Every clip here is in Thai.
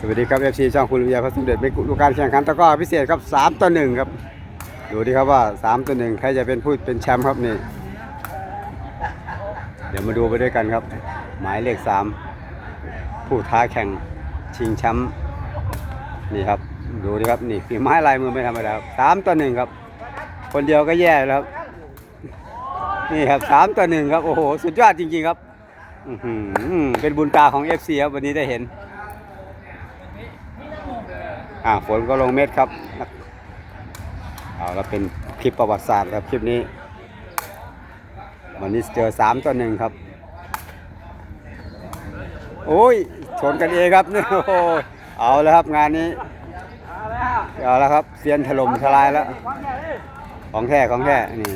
สวัสดีครับเอฟซีช่องคุณวิทยาพัสดุเด็ดเป็นดูการแข่งขันตะก้อพิเศษครับสามต่อหนึ่งครับดูดิครับว่าสามต่อหนึ่งใครจะเป็นผู้เป็นแชมป์ครับนี่ เดี๋ยวมาดูไปด้วยกันครับ หมายเลขสามผู้ท้าแข่งชิงแชมป์นี่ครับดูดิครับนี่ฝีไม้ลายมือไม่ธรรมดาครับสามต่อหนึ่งครับ คนเดียวก็แย่แล้วครับนี่ครับสามต่อหนึ่งครับโอ้โหสุดยอดจริงๆครับเป็นบุญตาของ FC ครับวันนี้ได้เห็น อ่าฝนก็ลงเม็ดครับเอาแล้วเป็นคลิปประวัติศาสตร์ครับคลิปนี้ วันนี้เจอสามต่อหนึ่งครับ โอ้ยชนกันเองครับนี่โอ้เอาแล้วครับงานนี้เอาแล้วครับเซียนถล่มทลายแล้ว ของแท้ของแท้นี่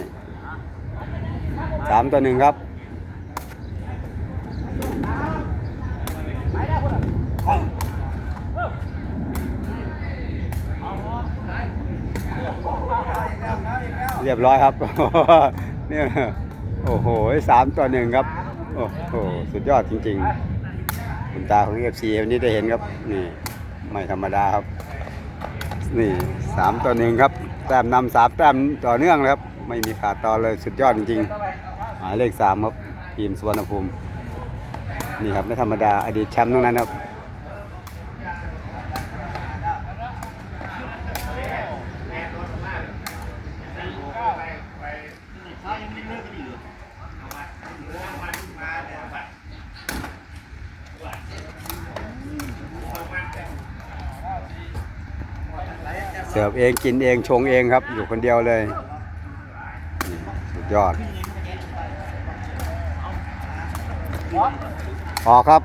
สามต่อหนึ่งครับ เรียบร้อยครับเนี่ยโอ้โหสามต่อหนึ่งครับ โอ้โห สุดยอดจริงๆคุณตาของเอฟซีวันนี้ได้เห็นครับ นี่ไม่ธรรมดาครับ นี่สามต่อหนึ่งครับ แต้มนำสามแต้มต่อเนื่องเลยครับ ไม่มีขาดตอนเลยสุดยอดจริงๆ หมายเลขสามครับทีมสุวรรณภูมิ นี่ครับไม่ธรรมดาอดีตแชมป์ทั้งนั้นครับ เสิร์ฟเองกินเองชงเองครับ อยู่คนเดียวเลยสุดยอดออกครับ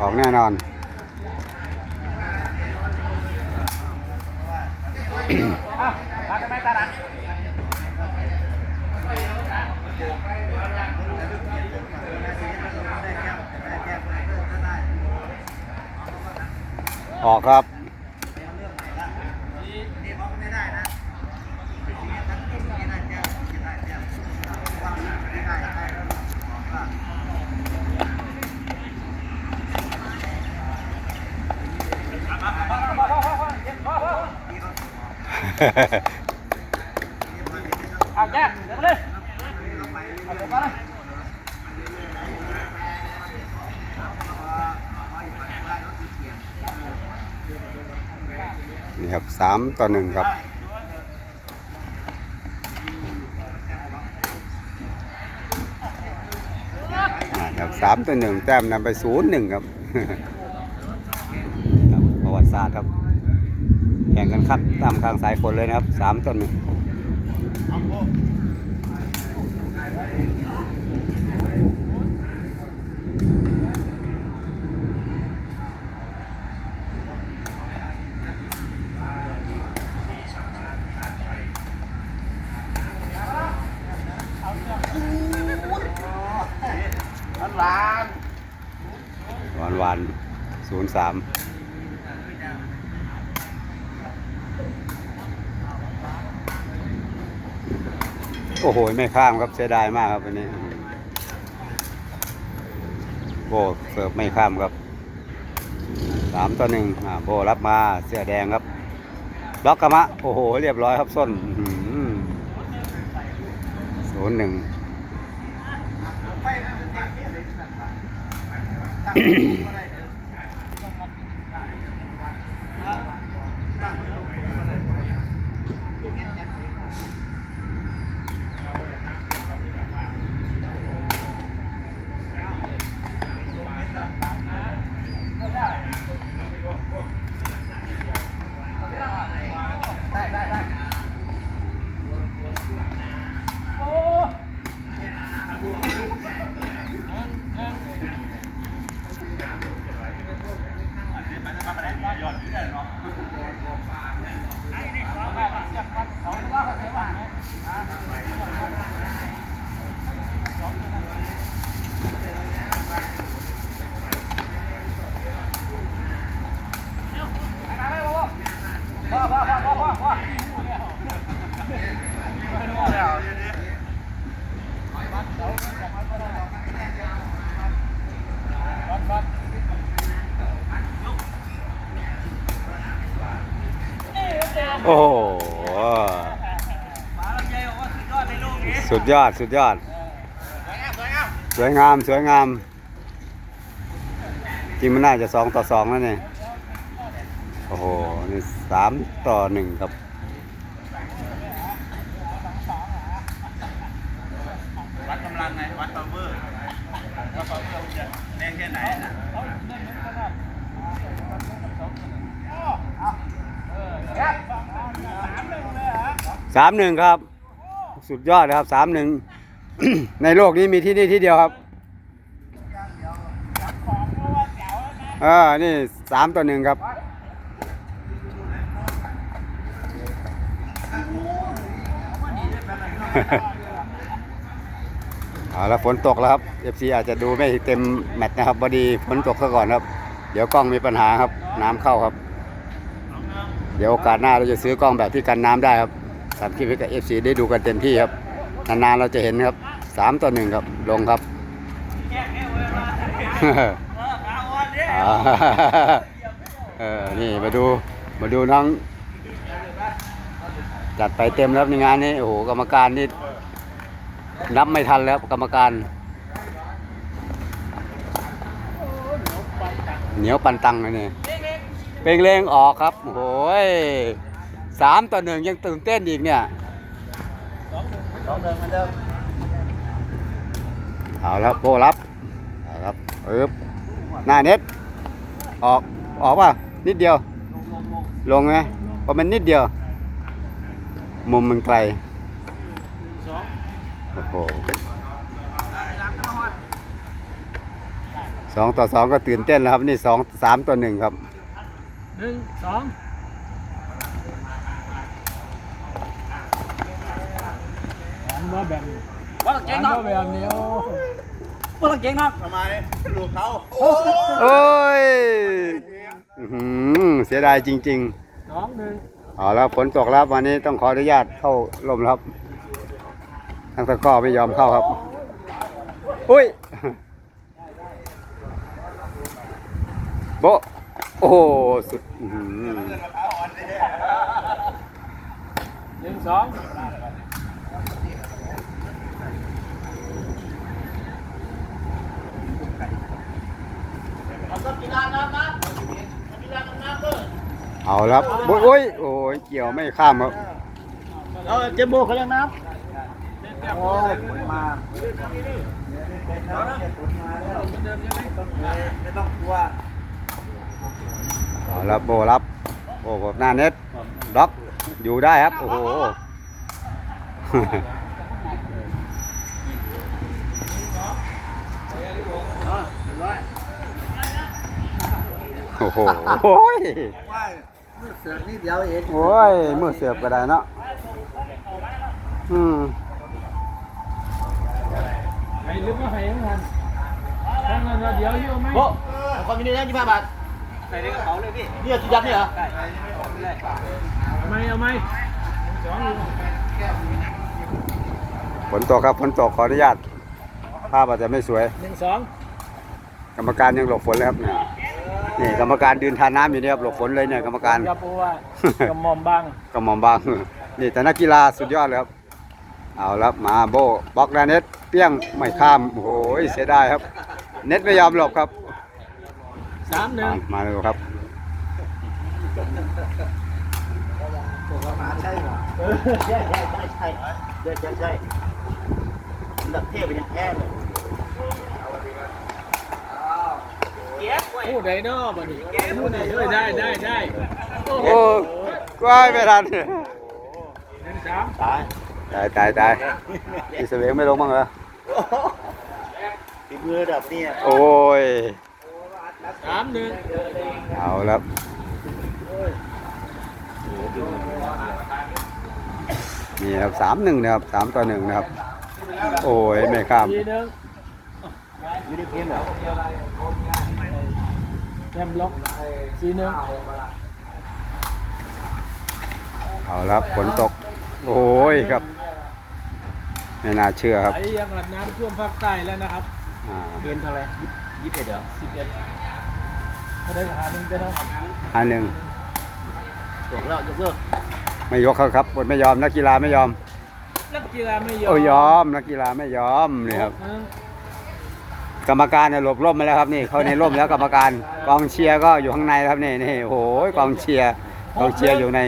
ออกแน่นอนออกครับ เอาแยกเดี๋ยวมาเลยเอาเดี๋ยวมาเลยนี่ครับสามต่อหนึ่งครับอ่าครับสามต่อหนึ่งแต้มนำไปศูนย์หนึ่งครับประวัติศาสตร์ครับ ครับตามข้างสายฝนเลยนะครับสามต่อหนึ่งอันหลานหวานหวานศูนย์สาม โอ้โห ไม่ข้ามครับเสียดายมากครับวันนี้ โบเสิร์ฟไม่ข้ามครับสามต่อหนึ่งอ่าโบรับมาเสื้อแดงครับล็อกกระมะ โอ้โห เรียบร้อยครับส้นศูนย์หนึ่ง พ่อพ่อพ่อพ่อพ่อพ่อ โอ้โห หมาลำไยบอกว่าสุดยอดในโลกนี้ สุ ดยอด สุดยอดสวยงามสวยงามสวยงาม สวยงาม จริงมันน่าจะสองต่อสองแล้วเนี่ย โอ้โห นี่สามต่อหนึ่งครับวัดกำลังไงวัดพาวเวอร์วัดพาวเวอร์จะแรงแค่ไหนนะสามหนึ่งครับ สุดยอดนะครับสามหนึ่งในโลกนี้มีที่นี่ที่เดียวครับเออนี่สามต่อหนึ่งครับเอาล้วฝนตกแล้วครับ FC อาจจะดูไม่เต็มแมตช์นะครับพอดีฝนตกซะก่อนครับ เดี๋ยวกล้องมีปัญหาครับ น้ำเข้าครับ เดี๋ยวโอกาสหน้าเราจะซื้อกล้องแบบที่กันน้ำได้ครับ สามคลิปให้กับ FC ได้ดูกันเต็มที่ครับ นานๆเราจะเห็นครับสามต่อหนึ่งครับ ลงครับเออนเนี่ยมาดูมาดูน้อง จัดไปเต็มแล้วในงานนี้โอ้โหกรรมการนี่นับไม่ทันแล้วกรรมการ เหนียวปันตังเลยนี่เป่งเลงออกครับโอ้ย สามต่อหนึ่งยังตื่นเต้นอีกเนี่ยสองเดิมเหมือนเดิมเอาแล้วโบรับเอาครับเอ๊บหน้าเน็ตออกออกป่ะนิดเดียว ลงไหมเพราะมันนิดเดียว มุมมันไกลสองโอ้โหสองต่อสองก็ตื่นเต้นแล้วครับ นี่สองสามต่อหนึ่งครับหนึ่งสอง ว่าแบบว่าเก่งเนาะแบบนี้ว่าเก่งเนาะทำไมลูกเขาโอ้ยอื้อหือเสียดายจริงสองหนึ่งๆเอาแล้วฝนตกแล้ววันนี้ต้องขออนุญาตเข้าลมแล้วครับทั้งตะกร้อไม่ยอมเข้าครับ อุ้ยโบะโอ้โหสุดอื้อหือหนึ่งสอง เอาแล้วครับโอ้ยโอ้ยโอ้ยเกี่ยวไม่ข้ามครับเอาเจมโบเขาเรียกน้ำโอ้ยผลมาไม่ต้องกลัวเอาแล้วโบรับโอ้โหหน้าเน็ตด็อกอยู่ได้ครับ โอ้โห โอ้โหโอ้ยว่าเสือนี่เดียวเองโอ้ยมือเสียบก็ได้เนาะอืมไอ้ลึกก็ให้ทั้งนั้นทั้งนั้นว่าเดี๋ยวอยู่ไหมโบ้คอมมิวนิสต์ยี่สิบบาทใส่ในกระเป๋าเลยพี่นี่จุดยับนี่เหรอเอาไหมเอาไหมสองอยู่ฝนตกครับฝนตกขออนุญาตภาพอาจจะไม่สวยหนึ่งสองกรรมการยังหลบฝนเลยครับเนี่ย นี่กรรมการดืนทานน้ำอยู่เนี่ยครับหลบฝนเลยเนี่ยกรรมการอย่าปูว่ากระหม่อมบางกระหม่อมบางนี่แต่นักกีฬาสุดยอดเลยครับเอาแล้วมาโบบล็อกแดนเน็ตเปี้ยงไม่ข้ามโอ้โหเสียดายครับ เน็ตไม่ยอมหลบครับสามหนึ่มางมาเลยครับใช่เหรอใช่ใช่ใช่ใช่ใช่ใช่ระดับเทพเป็นยังแค่ เลยเกียร์ผู้ใดเนาะบัดนี้ผู้ใดเอ้ยได้ได้ได้โอ้โอ้กว้ายไม่ทันหนึ่งสามตายตายตายตายอีสเวงไม่ลงบ้างเหรอฝีมือระดับนี้โอ้ยสามหนึ่งเอาแล้วนี่ครับสามหนึ่งนะครับสามต่อหนึ่งนะครับ โอ้ยไม่ข้ามสี่หนึ่ง ไม่ได้เพี้ยนหรอแชมป์ล็อกสี่หนึ่งเอาแล้วครับฝนตก โอ้ยครับ ไม่น่าเชื่อครับไหลยังหลับน้ำท่วมภาคใต้แล้วนะครับอ่าเพี้ยนเท่าไหร่ยี่สิบเอ็ดเหรอสิบเอ็ดเขาได้ราคาหนึ่งได้เท่าไหร่อันหนึ่งจบแล้วยกเลิกไม่ยกเขาครับคนไม่ยอมนักกีฬาไม่ยอมนักกีฬาไม่ยอมโอ้ยอมนักกีฬาไม่ยอมนี่ครับ กรรมการเนี่ยหลบร่มมาแล้วครับนี่เขาในร่มแล้วกรรมการกองเชียร์ก็อยู่ข้างในครับนี่นี่โอ้โหกองเชียร์กองเชียร์อยู่ใน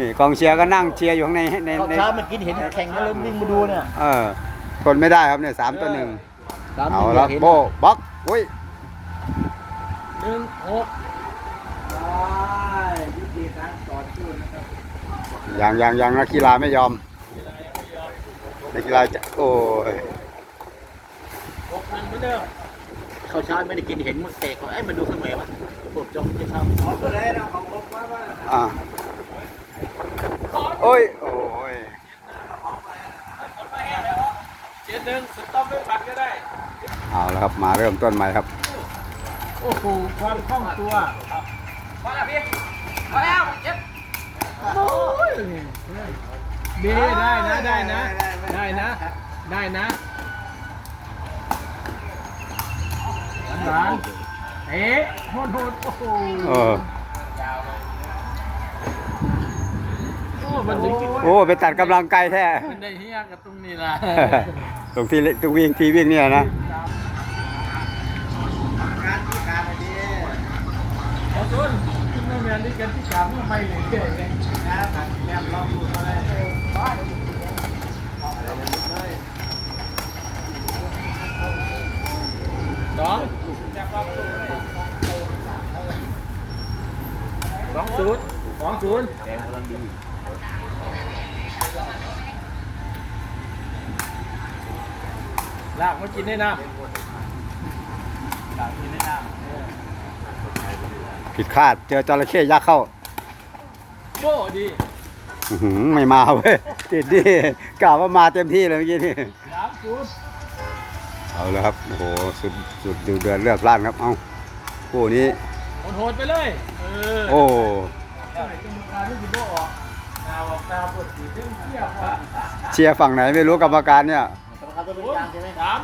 นี่กองเชียร์ก็นั่งเชียร์อยู่ข้างในในเขาในเช้ามากินเห็นแข่งก็เลยวิ่งมาดูเนี่ย เออทนไม่ได้ครับเนี่ยสามต่อหนึ่งสามเอาสิบแล้วเห็น โบบ็อกอุ้ยหนึ่งหกยุติการต่อสู้นะครับอย่างอย่างอย่างนักกีฬาไม่ยอมนักกีฬาจะโอ้ย หกหนึ่งเหมือนเดิมเขาเช้าไม่ได้กินเห็นมันเตะเขาเอ้ยมาดูข้างในวะผมจองจะเข้าอะโอ้ยโอ้ยเจ็ดหนึ่งสต็อปไม่ปัดก็ได้ เอาแล้วครับมาเริ่มต้นใหม่ครับ โอ้โหความคล่องตัวพอแล้วพี่พอแล้วเจ็บโอ้ยดีได้นะได้นะ ได้นะ ได้นะ หลานเอ๊ะโหดโหดโอ้โหเออโอ้มันถึงโอ้ไปตัดกำลังไกลแท้มันได้เฮียกับตรงนี้ล่ะตรงที่เล็กตรงวิ่งที่วิ่งเนี่ยนะขอชวนขึ้นมาเมียนด้วยกันที่สามไม่เลยเก่งเลยนะครับแม่ลองดูมาเลยสอง สองศูนย์สองศูนย์แดงกำลังดีลากมากินได้น้ำลากกินได้น้ผิดคาดเจอจระเข้ยักษ์เข้าำโบ้ดีอื้อหือไม่มาเว้ยติดดิกล่าวว่ามาเต็มที่เลยเมื่อกี้นี่สามศูนย์ เอาแล้วครับโอ้โหสุดสุดดูเดือดเลือกล้านครับเอาคู่นี้โหดๆไปเลยเออโอ้ใช่กรรมการที่สิบโบ้ออกหนาออกตาปวดสีเรื่องเที่ยวอะเชียร์ฝั่งไหนไม่รู้กรรมการเนี่ยกรรมการตัวเป็นกลางใช่ไหมสาม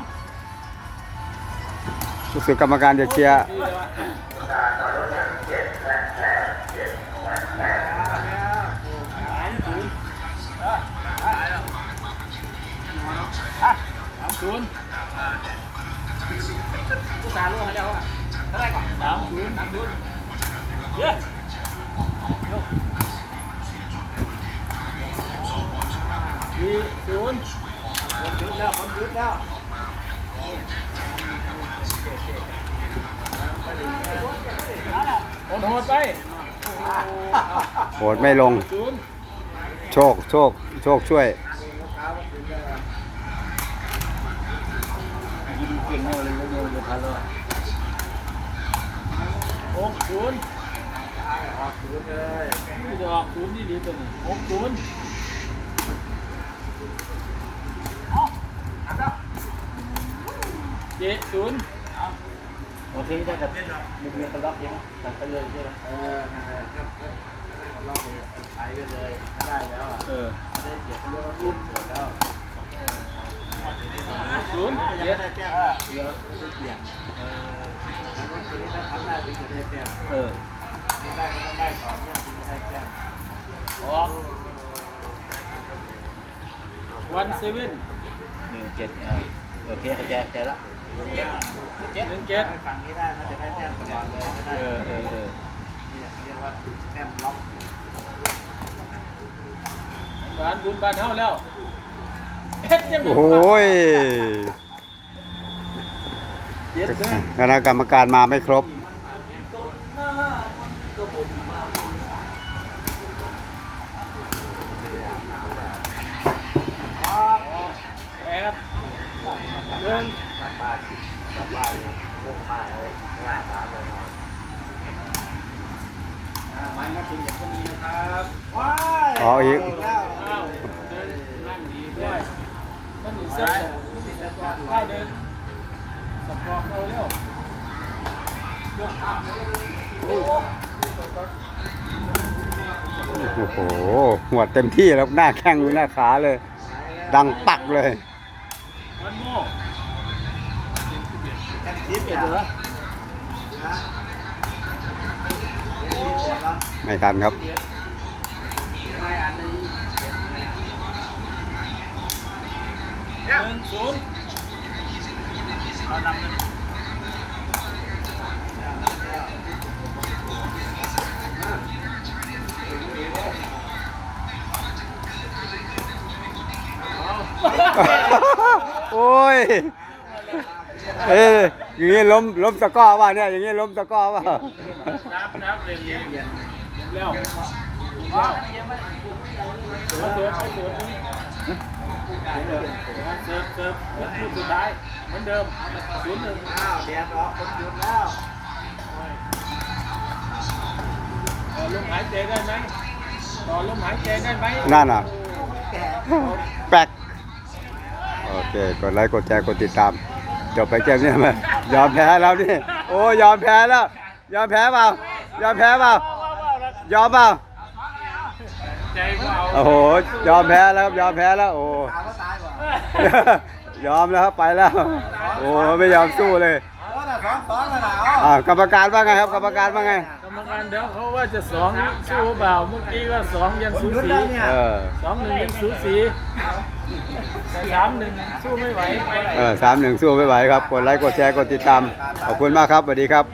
รู้สึกกรรมการจะเชียร์ดีเลยว่ะสามศูนย์ ตาลูกเขาเรียกว่าเท่าไหร่ก่อนสามศูนย์สามศูนย์เยอะสี่ศูนย์คนยุดแล้วคนยุดแล้วโหดโหดไปโหดไม่ลง โชค โชค โชคช่วย ยิงเก่งเนี่ยเลยโยนเลยพันเลยหกศูนย์ออกศูนย์เลยนี่จะออกศูนย์นี่ดีตัวนี้หกศูนย์เจ็ดศูนย์โอเคได้กับมุกเรีตล็อกยังตัดไปเลยใช่ไหมเออเราไปกันเลยได้แล้วอะเออได้เจ็ดเรื่องรุ่นหมดแล้ว ศูนย์เจ็ดเอะไม่เจะได้แต้มเออองได้สองเนี่ยถึงจะได้แต้มออกวันเซเว่นหนึ่งเจ็ดเออโอเคเข้าใจใจละเจ็ดหนึ่งเจ็ดฝั่งนี้ได้มันจะได้แต้มตลอดเลยเออเออเออเรียกว่าแต้มล็อกบ้านบุญบ้านเฮาแล้ว โอ้ยเจ็ดเด้อคณะกรรมการมาไม่ครบแปดหนึ่งมันมาถึงอย่างนี้นะครับว้ายอ๋ออีกอ้าวเดินนั่งดีด้วย มันอีกเส้นได้เดินสปอร์ตเอาเร็วยกอัพโอ้โหหัวเต็มที่แล้วหน้าแข้งหน้าขาเลย ดังปักเลยวันโม่สิบเอ็ดเหรอไม่ทันครับ ไม่อันนี้ นึ่งศูนย์โอ้ย เอ้ยอย่างงี้ล้มล้มตะก้อว่าเนี่ย อย่างงี้ล้มตะก้อว่านับนับเรียนเรียนเรียนเร็วเร็วเสิร์ฟเสิ ร์ฟเสิร์ฟเสิร์ฟเสิร์ฟลูกสุดท้ายเหมือนเดิมศูนย์หนึ่งอ้าวแดดออกคนหยุดแล้วต่อลมหายใจได้ไหมต่อลมหายใจได้ไหมนั่นน่ะแปลกโอเค กดไลค์กดแชร์กดติดตามจบไปเกมนี้ไหมยอมแพ้แล้วนี่ โอ้ยอมแพ้แล้ว ยอมแพ้เปล่ายอมแพ้เปล่ายอมเปล่า โอ้โห ยอมแพ้แล้วครับ ยอมแพ้แล้ว โอ้ตายก็ตายกว่ายอมแล้วครับ ไปแล้ว โอ้ ไม่ยอมสู้เลยโอ้น่ะสองสองแล้วนะเอาอ่ากรรมการว่าไงครับ กรรมการว่าไง กรรมการเดี๋ยวเขาว่าจะสองสู้เปล่าเมื่อกี้ว่าสองยังสูหยุดสีแล้วเนี่ยเออสองหนึ่งยังสูสีสามหนึ่งสู้ไม่ไหวเออสามหนึ่งสู้ไม่ไหวครับ กดไลค์ กดแชร์ กดติดตาม ขอบคุณมากครับ สวัสดีครับ